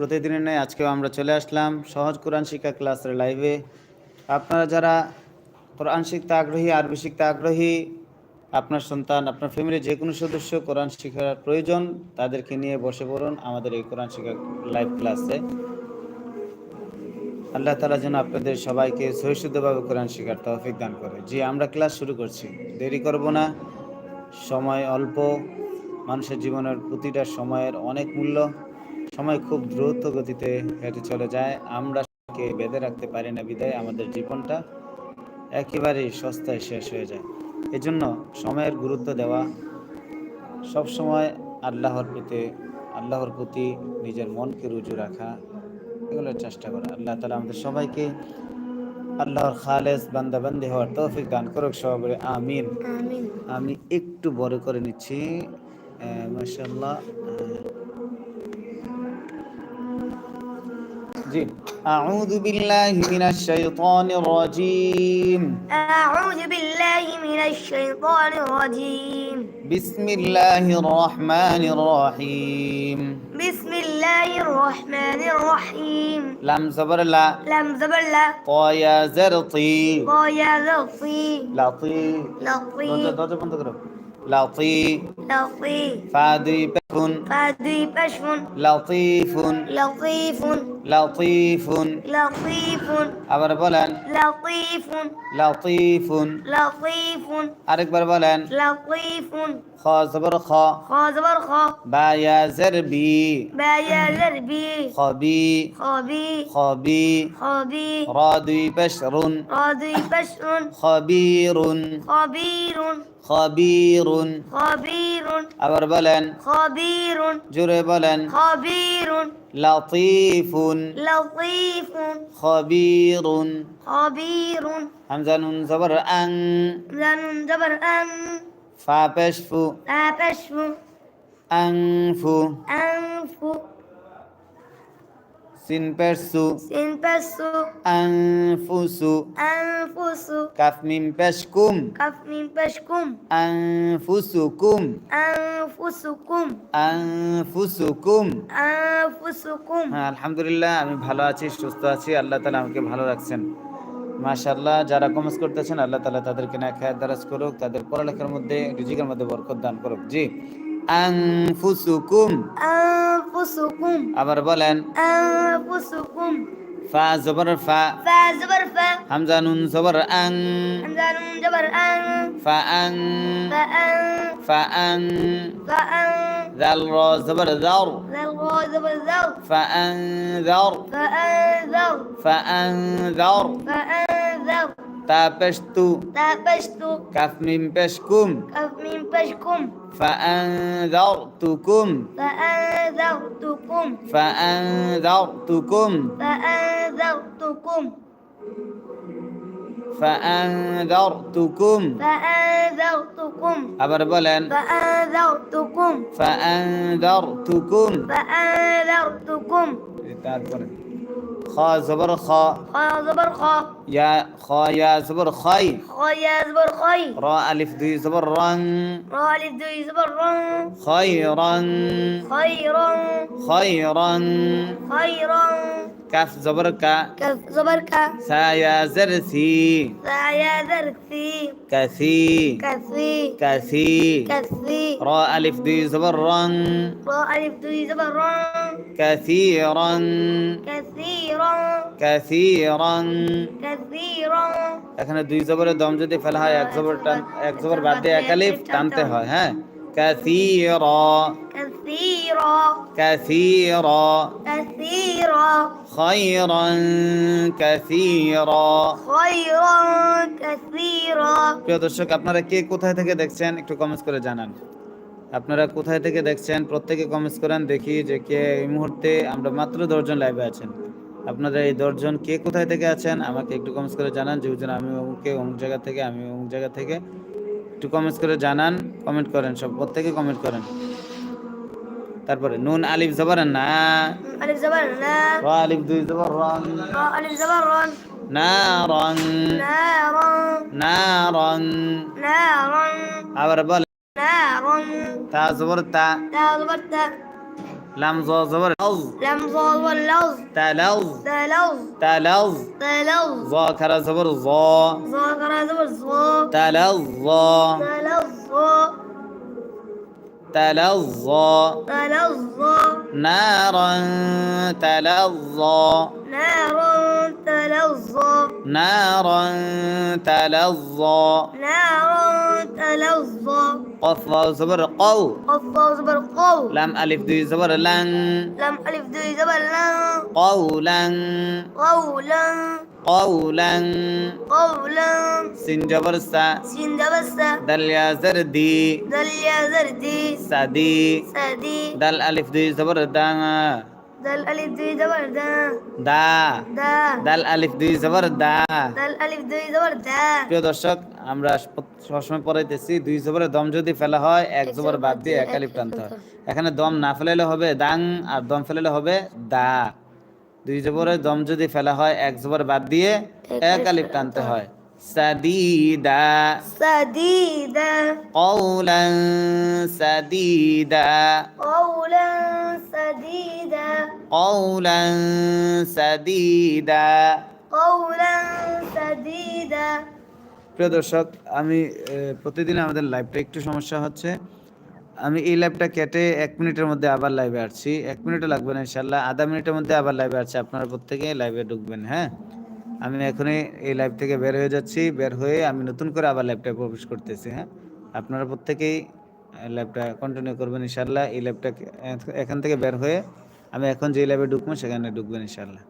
প্রতিদিনের ন্যায় আজকেও আমরা চলে আসলাম সহজ কোরআন শিক্ষা ক্লাসের লাইভে। আপনারা যারা কোরআন শিখতে আগ্রহী, আরবি শিখতে আগ্রহী, আপনার সন্তান, আপনার ফ্যামিলির যে কোনো সদস্য কোরআন শিখার প্রয়োজন, তাদেরকে নিয়ে বসে পড়ুন আমাদের এই কোরআন শিক্ষা লাইভ ক্লাসে। আল্লাহ তালা যেন আপনাদের সবাইকে সহিষ্ণুভাবে কোরআন শিখার তৌফিক দান করে। জি, আমরা ক্লাস শুরু করছি। দেরি করব না। সময় অল্প। মানুষের জীবনের প্রতিটা সময়ের অনেক মূল্য। সময় খুব দ্রুত গতিতে হেঁটে চলে যায়। আমরা কে বেঁধে রাখতে পারি না বিদায় আমাদের জীবনটা একেবারেই সস্তায় শেষ হয়ে যায়। এজন্য সময়ের গুরুত্ব দেওয়া সব সময় আল্লাহর প্রতি আল্লাহর প্রতি নিজের মনকে রুজু রাখা এগুলোর চেষ্টা করা। আল্লাহ তালা আমাদের সবাইকে আল্লাহর খালেস বান্দাবান্দি হওয়ার তৌফিক দান করুক সবাই আমিন। আমি একটু বড় করে নিচ্ছি। মাশাল্লাহ أعوذ بالله من الشيطان الرجيم. أعوذ بالله من الشيطان الرجيم. بسم الله الرحمن الرحيم. بسم الله الرحمن الرحيم. لم زبر لا. لم زبر لا. قايا زرطي. قايا زرطي. لطي. لطي. لطيف لطيف فادري بشف فادري بشف لطيف. لطيف. لطيف لطيف আবার বলেন لطيف لطيف لطيف আরেকবার বলেন لطيف خا زبر خا خا خا با یا بی با یا بی خبی خبی خبی خبی رادی بشر رادی بشر خبیر خبیر خبير خبير أبر بلن. خبير جر بلن. خبير لطيف لطيف خبير خبير همزة زبر أن همزة زبر أن ফা পেশফু أبشف আংফু أنف সিন পেশসু سنبس আনফুসু أنفس কাফ মিম পেশকুম كف من بشكم আনফুসুকুম أنفسكم আনফুসুকুম أنفسكم হ্যাঁ আলহামদুলিল্লাহ আমি ভালো আছি সুস্থ আছি আল্লাহ তালা আমাকে ভালো রাখছেন মাশাল্লাহ যারা কমার্স করতেছেন আল্লাহ তালা তাদেরকে না খায় দারাজ করুক তাদের পড়ালেখার মধ্যে রিজিকের মধ্যে বরকত দান করুক। জি। আবার বলেন। فا زبر فا. فا زبر فا. حمزة نون زبر أن. حمزة نون زبر أن. فا أن. فا أن. فا أن. فا أن. ذل را زبر ذر. ذل را زبر ذر. فا أن ذر. فا أن ذر. فا أن ذر. فا أن ذر. تابشت تابشت كف من بشكم كف من بشكم فأنذرتكم فأنذرتكم فأنذرتكم فأنذرتكم فأنذرتكم فأنذرتكم আবার বলেন فأنذرتكم فأنذرتكم فأنذرتكم তারপরে خا زبر خا خا زبر خا يا خا يا زبر خاي خا يا زبر خاي را ألف دي زبر رن را ألف دي زبر رن خيرا خيرا خيرا خيرا كاف زبر كا كاف زبر كا سا يا زر سي سا يا زر سي كسي كسي كسي كسي را ألف دي زبر رن را ألف دي زبر رن কাসিরন كثيرا কাসিরন كثيرا এখানে দুই জবরের দম যদি ফেলা হয় এক জবর টান এক জবর বাদ দিয়ে এক আলিফ টানতে হয় হ্যাঁ কাসিরা كثيرا কাসিরা كثيرا خيرا كثيرا خيرا كثيرا প্রিয় দর্শক আপনারা কে কোথায় থেকে দেখছেন একটু কমেন্টস করে জানান আপনারা কোথায় থেকে দেখছেন প্রত্যেকে কমেন্টস করেন দেখি যে কে এই মুহূর্তে আমরা মাত্র দশজন লাইভে আছেন। আপনারা এই দশজন কে কোথায় থেকে আছেন আমাকে একটু কমেন্টস করে জানান যে হুজুর আমি অমুকে অমুক জায়গা থেকে আমি অমুক জায়গা থেকে। একটু কমেন্টস করে জানান কমেন্ট করেন সব প্রত্যেকে কমেন্ট করেন। তারপরে নুন আলিফ জবর না। আলিফ না। র আলিফ দুই আলিফ জবর রন নারন নারন আবার বল نار تاء زبر تا. تاء زبر التاء لام زو زبر. لز. لام زو زبر لز. تا تلز تا تلز زا كرا زبر زا زا كرا زبر زا تلز زا تلز زا تلظى تلظى نارا تلظى نارا تلظى نارا تلظى نارا تلوز قف واو زبر قو قف زبر قو لام ألف دي زبر لن لم ألف دي زبر لن قولا قولا قولا قولا سين جبر سا سين دبسة دل يا زردي دل يا زردي سدي سدي دل ألف دي زبر دا দাল আলিফ দুই জবর দা দা দা দাল আলিফ দুই জবর দা দাল আলিফ দুই জবর প্রিয় দর্শক আমরা সবসময় পড়াইতেছি দুই জবরে দম যদি ফেলা হয় এক জবর বাদ দিয়ে এক আলিফ টানতে হয়। এখানে দম না ফেলাইলে হবে দাং আর দম ফেলাইলে হবে দা। দুই জবরে দম যদি ফেলা হয় এক জবর বাদ দিয়ে এক আলিফ টানতে হয়। সাদিদা سديدا قولا سديدا قولا سديدا قولا سديدا قولا سديدا প্রিয় দর্শক আমি আহ, প্রতিদিন আমাদের লাইভটা একটু সমস্যা হচ্ছে আমি এই লাইভটা কেটে এক মিনিটের মধ্যে আবার লাইভে আসছি এক মিনিটও লাগবে না ইনশাল্লাহ আধা মিনিটের মধ্যে আবার লাইভে আসছি আপনারা প্রত্যেকে লাইভে ঢুকবেন হ্যাঁ আমি এখনই এই লাইভ থেকে বের হয়ে যাচ্ছি। বের হয়ে আমি নতুন করে আবার লাইভটা প্রবেশ করতেছি হ্যাঁ? আপনারা প্রত্যেকেই ল্যাবটা কন্টিনিউ করবেন ইনশাল্লাহ এই ল্যাবটা এখান থেকে বের হয়ে আমি এখন যে ল্যাবে ঢুকবো, সেখানে ঢুকবেন ইনশাল্লাহ